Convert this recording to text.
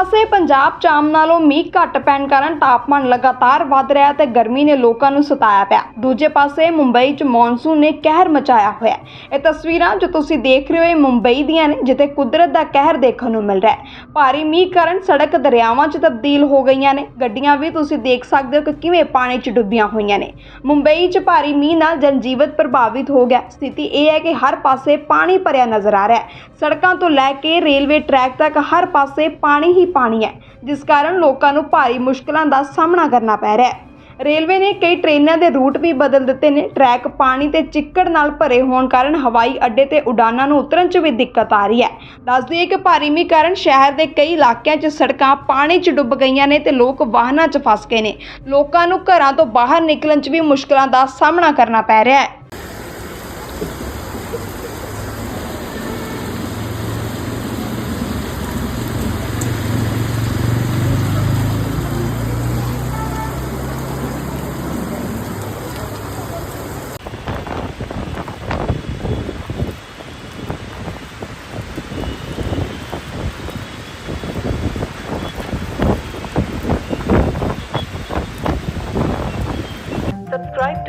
ਪਾਸੇ ਪੰਜਾਬ 'ਚ ਆਮ ਨਾਲੋਂ ਮੀਂਹ ਘੱਟ ਪੈਣ ਕਾਰਨ ਤਾਪਮਾਨ ਲਗਾਤਾਰ ਵੱਧ ਰਿਹਾ ਤੇ ਗਰਮੀ ਨੇ ਲੋਕਾਂ ਨੂੰ ਸਤਾਇਆ ਪਿਆ। ਦੂਜੇ ਪਾਸੇ ਮੁੰਬਈ 'ਚ ਮੌਨਸੂਨ ਨੇ ਕਹਿਰ ਮਚਾਇਆ ਹੋਇਆ ਇਹ ਤਸਵੀਰਾਂ ਜੋ ਤੁਸੀਂ ਦੇਖ ਰਹੇ ਹੋ, ਇਹ ਮੁੰਬਈ ਦੀਆਂ ਨੇ, ਜਿੱਥੇ ਕੁਦਰਤ ਦਾ ਕਹਿਰ ਦੇਖਣ ਨੂੰ ਮਿਲ ਰਿਹਾ ਹੈ। ਭਾਰੀ ਮੀਂਹ ਕਾਰਨ ਸੜਕ ਦਰਿਆਵਾਂ 'ਚ ਤਬਦੀਲ ਹੋ ਗਈਆਂ ਨੇ। ਗੱਡੀਆਂ ਵੀ ਤੁਸੀਂ ਦੇਖ ਸਕਦੇ ਹੋ ਕਿ ਕਿਵੇਂ ਪਾਣੀ 'ਚ ਡੁੱਬੀਆਂ ਹੋਈਆਂ ਨੇ। ਮੁੰਬਈ 'ਚ ਭਾਰੀ ਮੀਂਹ ਨਾਲ ਜਨਜੀਵਨ ਪ੍ਰਭਾਵਿਤ ਹੋ ਗਿਆ। ਸਥਿਤੀ ਇਹ ਹੈ ਕਿ ਹਰ ਪਾਸੇ ਪਾਣੀ ਭਰਿਆ ਨਜ਼ਰ ਆ ਰਿਹਾ ਹੈ। ਸੜਕਾਂ ਤੋਂ ਲੈ ਕੇ ਰੇਲਵੇ ਟਰੈਕ ਤੱਕ ਹਰ ਪਾਸੇ ਪਾਣੀ ਹੀ ਪਾਣੀ ਹੈ, ਜਿਸ ਕਾਰਨ ਲੋਕਾਂ ਨੂੰ ਭਾਰੀ ਮੁਸ਼ਕਲਾਂ ਦਾ ਸਾਹਮਣਾ ਕਰਨਾ ਪੈ ਰਿਹਾ ਹੈ। ਰੇਲਵੇ ਨੇ ਕਈ ਟ੍ਰੇਨਾਂ ਦੇ ਰੂਟ ਵੀ ਬਦਲ ਦਿੱਤੇ ਨੇ। ਟਰੈਕ ਪਾਣੀ ਤੇ ਚਿੱਕੜ ਨਾਲ ਭਰੇ ਹੋਣ ਕਾਰਨ ਹਵਾਈ ਅੱਡੇ ਤੇ ਉਡਾਨਾਂ ਨੂੰ ਉਤਰਨ 'ਚ ਵੀ ਦਿੱਕਤ ਆ ਰਹੀ ਹੈ। ਦੱਸ ਦਈਏ ਕਿ ਭਾਰੀ ਮੀਂਹ ਕਾਰਨ ਸ਼ਹਿਰ ਦੇ ਕਈ ਇਲਾਕਿਆਂ 'ਚ ਸੜਕਾਂ ਪਾਣੀ 'ਚ ਡੁੱਬ ਗਈਆਂ ਨੇ ਤੇ ਲੋਕ ਵਾਹਨਾਂ 'ਚ ਫਸ ਗਏ ਨੇ। ਲੋਕਾਂ ਨੂੰ ਘਰਾਂ ਤੋਂ ਬਾਹਰ ਨਿਕਲਣ 'ਚ ਵੀ ਮੁਸ਼ਕਲਾਂ ਦਾ ਸਾਹਮਣਾ ਕਰਨਾ ਪੈ ਰਿਹਾ ਹੈ।